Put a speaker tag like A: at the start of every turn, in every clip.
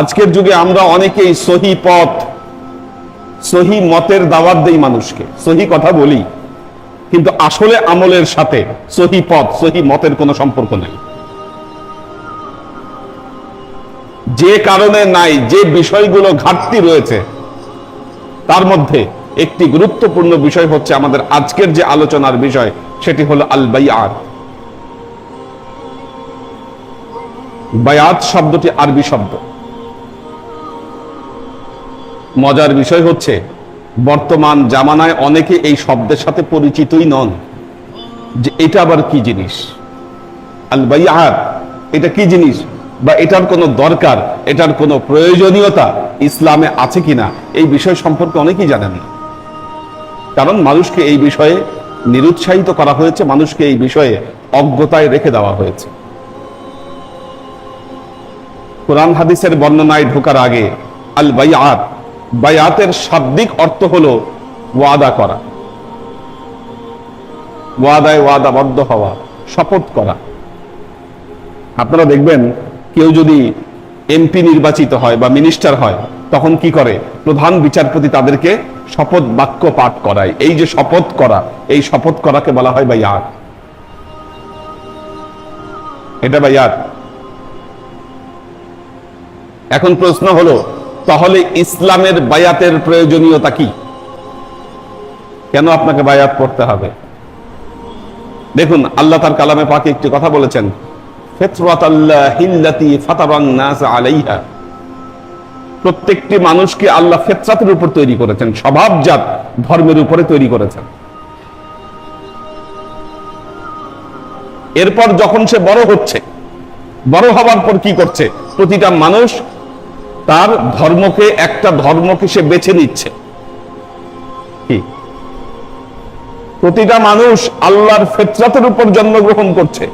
A: আজকের যুগে আমরা অনেকেই সহি পথ, সহি মতের দাওয়াত দেই মানুষকে, সহি কথা বলি। কিন্তু আসলে আমলের সাথে সহি পথ, সহি মতের কোনো সম্পর্ক নেই। যে কারণে নাই, যে বিষয়গুলো ঘাটতি রয়েছে, তার মধ্যে একটি গুরুত্বপূর্ণ বিষয় হচ্ছে আমাদের আজকের যে আলোচনার বিষয়, সেটি হলো আল বাইআত বায়াত শব্দটি আরবি শব্দ। মজার বিষয় হচ্ছে, বর্তমান জামানায় অনেকে এই শব্দের সাথে পরিচিতই নন। যে এটা আবার কি জিনিস? আল বাইআত এটা কি জিনিস? বা এটার কোনো দরকার, এটার কোনো প্রয়োজনীয়তা ইসলামে আছে কিনা? এই বিষয় সম্পর্কে অনেকেই জানেন কারণ মানুষকে এই বিষয়ে নিরুৎসাহিত করা হয়েছে, মানুষকে এই বিষয়ে অজ্ঞতায় রেখে দেওয়া হয়েছে। কোরআন হাদিসের বর্ণনায় ঢোকার আগে আল বাইআত বায়াতের শাব্দিক অর্থ হলো ওয়াদা করা। ওয়াদায় ওয়াদাবদ্ধ হওয়া, শপথ করা। আপনারা দেখবেন, কেউ যদি এমপি নির্বাচিত হয় বা মিনিস্টার হয়, তখন কি করে? প্রধান বিচারপতি তাদেরকে শপথ বাক্য পাঠ করায়। এই যে শপথ করা, এই শপথ করাকে বলা হয় বাইয়াত এটা বাইয়াত এখন প্রশ্ন হলো তাহলে ইসলামের বায়াতের প্রয়োজনীয়তা কি? কেন আপনাকে বায়াত করতে হবে? দেখুন, আল্লাহ তার কালামে পাকে একটি কথা বলেছেন প্রত্যেকটি মানুষকে আল্লাহ ফেতরাতের উপর তৈরি করেছেন, স্বভাবজাত ধর্মের উপরে তৈরি করেছেন। এরপর যখন সে বড় হচ্ছে, বড় হবার পর কি করছে? প্রতিটা মানুষ তার ধর্মকে একটা ধর্মকে সে বেছে নিচ্ছে। প্রতিটা মানুষ আল্লাহর ফেতরাতের উপর জন্মগ্রহণ করছে।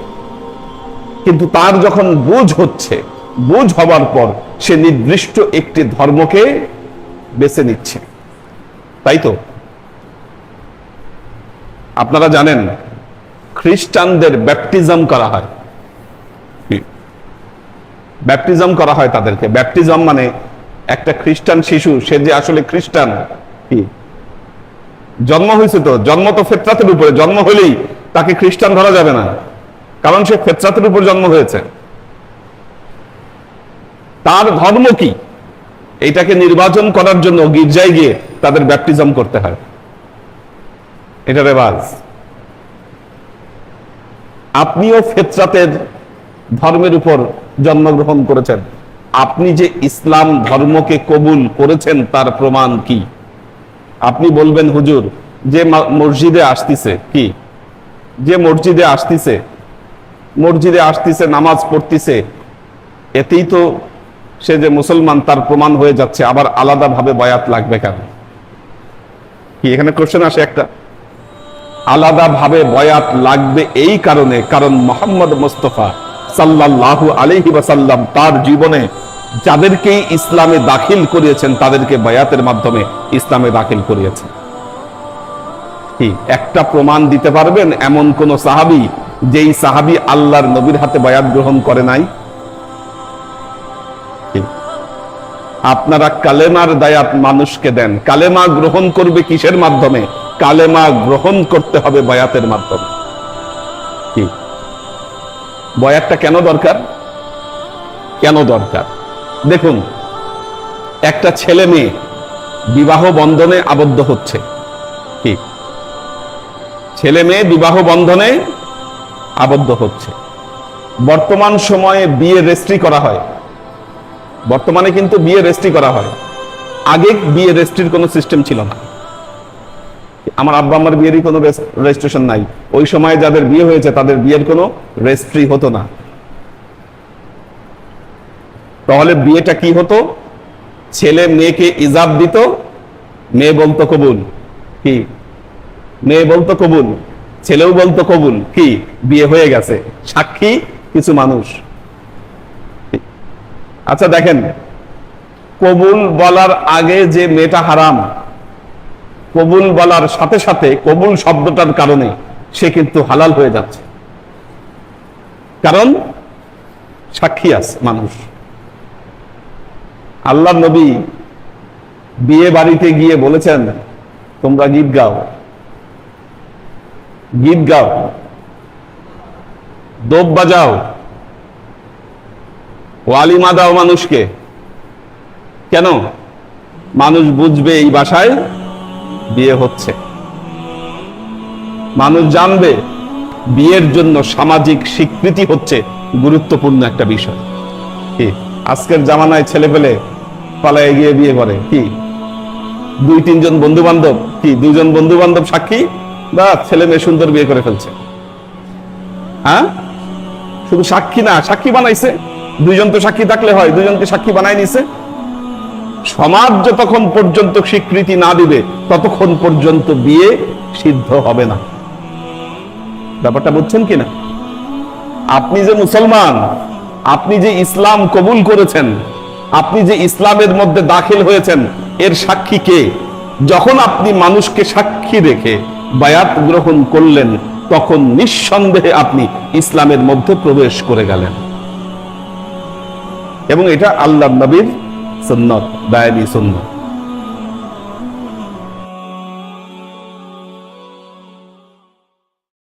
A: কিন্তু তার যখন বুঝ হচ্ছে, বুঝ হবার পর সে নির্দিষ্ট একটি ধর্মকে বেছে নিচ্ছে। তাই তো? আপনারা জানেন, খ্রিস্টানদের ব্যাপটিজম করা হয়। ব্যাপটিজম করা হয় তাদেরকে। ব্যাপটিজম মানে একটা খ্রিস্টান শিশু, সে যে আসলে খ্রিস্টান, কি? জন্ম হয়েছে তো, জন্ম তো ফেতরাতের উপরে, জন্ম হলেই তাকে খ্রিস্টান ধরা যাবে না, কারণ সে ফেতরাতের উপর জন্ম হয়েছে। তার ধর্ম কি? এইটাকে নির্বাচন করার জন্য গির্জায় গিয়ে তাদের ব্যাপটিজম করতে হয়। এটা রেবাজ আপনিও ফেতরাতের ধর্মের উপর জন্মগ্রহণ করেছেন। আপনি যে ইসলাম ধর্মকে কবুল করেছেন, তার প্রমাণ কি? আপনি বলবেন, হুজুর, যে মসজিদে আসতিছে, কি? যে মসজিদে আসতিছে মসজিদে আসতিছে, নামাজ পড়তিছে, এতেই তো সে যে মুসলমান, তার প্রমাণ হয়ে যাচ্ছে, আবার আলাদাভাবে বয়াত লাগবে কেন? কি, এখানে কোশ্চেন আসে একটা? আলাদাভাবে বয়াত লাগবে এই কারণে, কারণ মোহাম্মদ মোস্তফা সাল্লাল্লাহু আলাইহি ওয়াসাল্লাম তার জীবনে যাদেরকেই ইসলামে দাখিল করিয়েছেন, তাদেরকে বায়াতের মাধ্যমে ইসলামে দাখিল করিয়েছেন। একটা প্রমাণ দিতে পারবেন এমন কোন সাহাবি যেই সাহাবি আল্লাহর নবীর হাতে বায়াত গ্রহণ করে নাই? আপনারা কালেমার দায়াত মানুষকে দেন। কালেমা গ্রহণ করবে কিসের মাধ্যমে? কালেমা গ্রহণ করতে হবে বায়াতের মাধ্যমে। কি? বয়াতটা কেন দরকার? কেন দরকার? দেখুন, একটা ছেলে মেয়ে বিবাহ বন্ধনে আবদ্ধ হচ্ছে। কি? ছেলে মেয়ে বিবাহ বন্ধনে আবদ্ধ হচ্ছে। বর্তমান সময়ে বিয়ে রেস্ট্রি করা হয়। বর্তমানে কিন্তু বিয়ে রেস্ট্রি করা হয়। আগে বিয়ে রেস্ট্রির কোনো সিস্টেম ছিল না। আমার আব্বা আমার বিয়েরই কোনো রেজিস্ট্রেশন নাই। ওই সময় যাদের বিয়ে হয়েছে, তাদের বিয়ের কোনো রেজিস্ট্রি হতো না। তাহলে বিয়েটা কি হতো? ছেলে মেয়েকে ইজাব দিত, মেয়ে বলতো কবুল। কি? মেয়ে বলতো কবুল। ছেলেও বলতো কবুল। কি? বিয়ে হয়ে গেছে। সাক্ষী কিছু মানুষ। আচ্ছা দেখেন, কবুল বলার আগে যে মেয়েটা হারাম কবুল বলার সাথে সাথে কবুল শব্দটার কারণে সে কিন্তু হালাল হয়ে যাচ্ছে। কারণ সাক্ষী আছে মানুষ। আল্লাহ নবী বিয়ে বাড়িতে গিয়ে বলেছেন, তোমরা গীত গাও। গীত গাও। দোপ বাজাও। ওয়ালিমা দাও মানুষকে। কেন? মানুষ বুঝবে এই বাসায় বিয়ে হচ্ছে। মানুষ জানবে, বিয়ের জন্য সামাজিক স্বীকৃতি হচ্ছে গুরুত্বপূর্ণ একটা বিষয়। কি? আজকের জামানায় ছেলে পেলে পালায় গিয়ে বিয়ে করে, কি? দুই, তিনজন বন্ধু বান্ধব কি? দুজন বন্ধু বান্ধব সাক্ষী? বা ছেলে মেয়ে সুন্দর বিয়ে করে ফেলছে। হ্যাঁ? শুধু সাক্ষী না, সাক্ষী বানাইছে। দুইজন তো সাক্ষী থাকলে হয় দুজনকে সাক্ষী বানাই নিছে। সমাজ যতক্ষণ পর্যন্ত স্বীকৃতি না দিবে, ততক্ষণ পর্যন্ত বিয়ে সিদ্ধ হবে না। ব্যাপারটা বুঝছেন কিনা? আপনি যে মুসলমান, আপনি যে ইসলাম কবুল করেছেন, আপনি যে ইসলামের মধ্যে দাখিল হয়েছেন, এর সাক্ষী কে? যখন আপনি মানুষকে সাক্ষী রেখে বায়াত গ্রহণ করলেন, তখন নিঃসন্দেহে আপনি ইসলামের মধ্যে প্রবেশ করে গেলেন। এবং এটা আল্লাহ নবীর সুন্নত দায়ানি সুন্নত